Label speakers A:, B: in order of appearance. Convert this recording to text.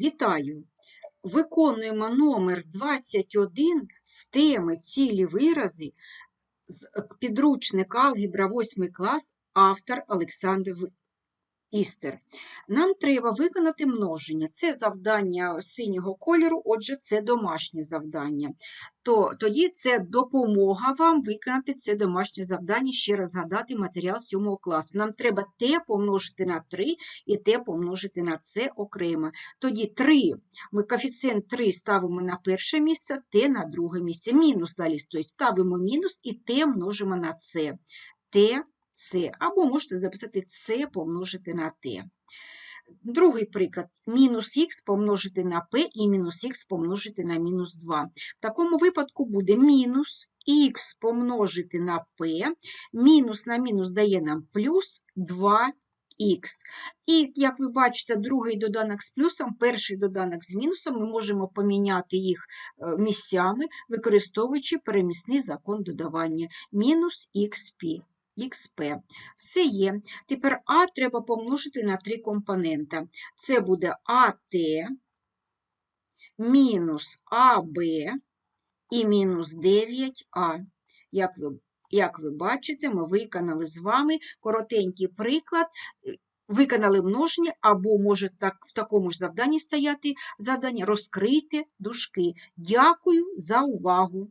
A: Вітаю! Виконуємо номер 21 з теми цілі вирази з підручника алгебра 8 клас, автор Олександр Істер. Нам треба виконати множення. Це завдання синього кольору, отже, це домашнє завдання. То, тоді це допомога вам виконати це домашнє завдання, ще раз згадати матеріал 7 класу. Нам треба те помножити на 3 і те помножити на це окремо. Тоді 3, ми коефіцієнт 3 ставимо на перше місце, те на друге місце. Мінус далі стоїть. Ставимо мінус і те множимо на це. Те, це. Або можете записати це помножити на те. Другий приклад. Мінус х помножити на p і мінус х помножити на мінус 2. В такому випадку буде мінус х помножити на p, мінус на мінус дає нам плюс 2х. І, як ви бачите, другий доданок з плюсом, перший доданок з мінусом, ми можемо поміняти їх е, місцями, використовуючи перемісний закон додавання. Мінус xp. XP. Все є. Тепер А треба помножити на три компонента. Це буде АТ мінус АБ і мінус 9А. Як ви, як ви бачите, ми виконали з вами коротенький приклад, виконали множення, або може так, в такому ж завданні стояти завдання розкрити дужки. Дякую за увагу!